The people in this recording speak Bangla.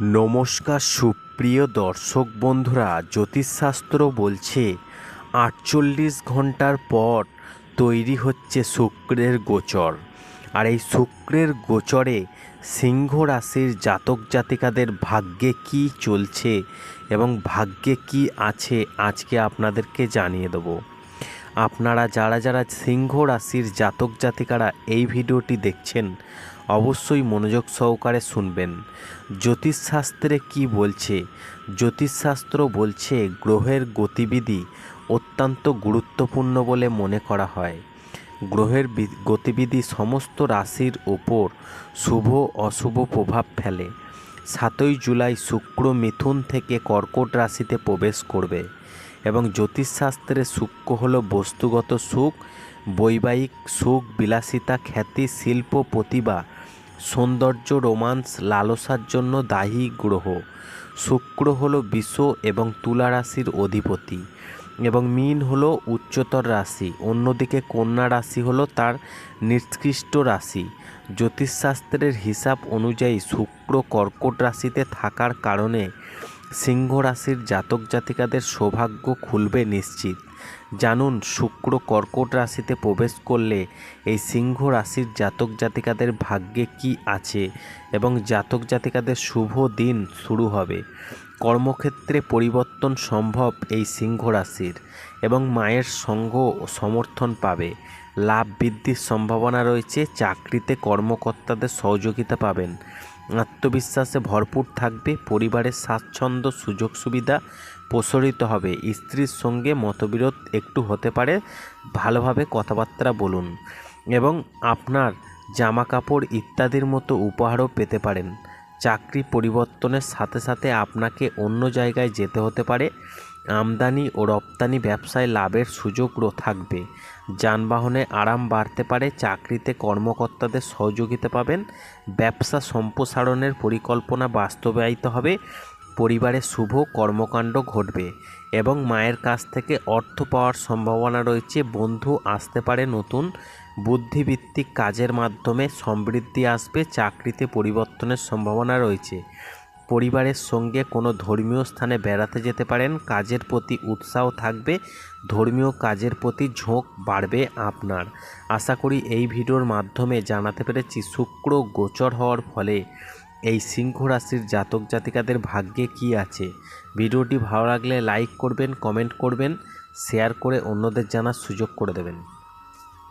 নমস্কার সুপ্রিয় দর্শক বন্ধুরা, জ্যোতিষশাস্ত্র বলছে আটচল্লিশ ঘণ্টার পর তৈরি হচ্ছে শুক্রের গোচর। আর এই শুক্রের গোচরে সিংহ রাশির জাতক জাতিকাদের ভাগ্যে কি চলছে এবং ভাগ্যে কি আছে, আজকে আপনাদেরকে জানিয়ে দেবো। আপনারা যারা যারা সিংহ রাশির জাতক জাতিকারা এই ভিডিওটি দেখছেন, অবশ্যই মনোযোগ সহকারে শুনবেন। জ্যোতিষশাস্ত্রে কি বলছে? জ্যোতিষশাস্ত্র বলছে গ্রহের গতিবিধি অত্যন্ত গুরুত্বপূর্ণ বলে মনে করা হয়। গ্রহের গতিবিধি সমস্ত রাশির ওপর শুভ অশুভ প্রভাব ফেলে। সাতই জুলাই শুক্র মিথুন থেকে কর্কট রাশিতে প্রবেশ করবে। এবং জ্যোতিষশাস্ত্রে শুক্র হল বস্তুগত সুখ, বৈবাহিক সুখ, বিলাসিতা, খ্যাতি, শিল্প, প্রতিভা, সৌন্দর্য, রোমান্স, লালসার জন্য দায়ী গ্রহ। শুক্র হল বিশ্ব এবং তুলা রাশির অধিপতি এবং মীন হলো উচ্চতর রাশি। অন্যদিকে কন্যা রাশি হলো তার নিকৃষ্ট রাশি। জ্যোতিষশাস্ত্রের হিসাব অনুযায়ী শুক্র কর্কট রাশিতে থাকার কারণে সিংহ রাশির জাতক জাতিকাদের সৌভাগ্য খুলবে নিশ্চিত। জানুন, শুক্র কর্কট রাশিতে প্রবেশ করলে এই সিংহ রাশির জাতক জাতিকাদের ভাগ্যে কি আছে এবং জাতক জাতিকাদের শুভ দিন শুরু হবে। কর্মক্ষেত্রে পরিবর্তন সম্ভব এই সিংহ রাশির এবং মায়ের সঙ্গ সমর্থন পাবে। লাভ বৃদ্ধির সম্ভাবনা রয়েছে, চাকরিতে কর্মকর্তাদের সহযোগিতা পাবেন। আত্মবিশ্বাসে ভরপুর থাকবে, পরিবারের স্বাচ্ছন্দ্য, সুযোগ সুবিধা প্রসারিত হবে। স্ত্রীর সঙ্গে মতবিরোধ একটু হতে পারে, ভালোভাবে কথাবার্তা বলুন এবং আপনার জামা কাপড় ইত্যাদির মতো উপহারও পেতে পারেন। চাকরি পরিবর্তনের সাথে সাথে আপনাকে অন্য জায়গায় যেতে হতে পারে আমদানি ও রপ্তানি ব্যবসায় লাভের সুযোগও থাকবে। যানবাহনে আরাম বাড়তে পারে, চাকরিতে কর্মকর্তাদের সহযোগিতা পাবেন, ব্যবসা সম্প্রসারণের পরিকল্পনা বাস্তবায়িত হবে, পরিবারে শুভ কর্মকাণ্ড ঘটবে এবং মায়ের কাছ থেকে অর্থ পাওয়ার সম্ভাবনা রয়েছে। বন্ধু আসতে পারে নতুন বুদ্ধিভিত্তিক কাজের মাধ্যমে সমৃদ্ধি আসবে, চাকরিতে পরিবর্তনের সম্ভাবনা রয়েছে। পরিবারের সঙ্গে কোনো ধর্মীয় স্থানে বেড়াতে যেতে পারেন, কাজের প্রতি উৎসাহ থাকবে, ধর্মীয় কাজের প্রতি ঝোঁক বাড়বে আপনার। আশা করি এই ভিডিওর মাধ্যমে জানাতে পেরেছি শুক্র গোচর হওয়ার ফলে। এই সিংহ রাশির জাতক জাতিকাদের ভাগ্যে কি আছে? ভিডিওটি ভালো লাগলে লাইক করবেন, কমেন্ট করবেন, শেয়ার করে অন্যদের জানার সুযোগ করে দেবেন।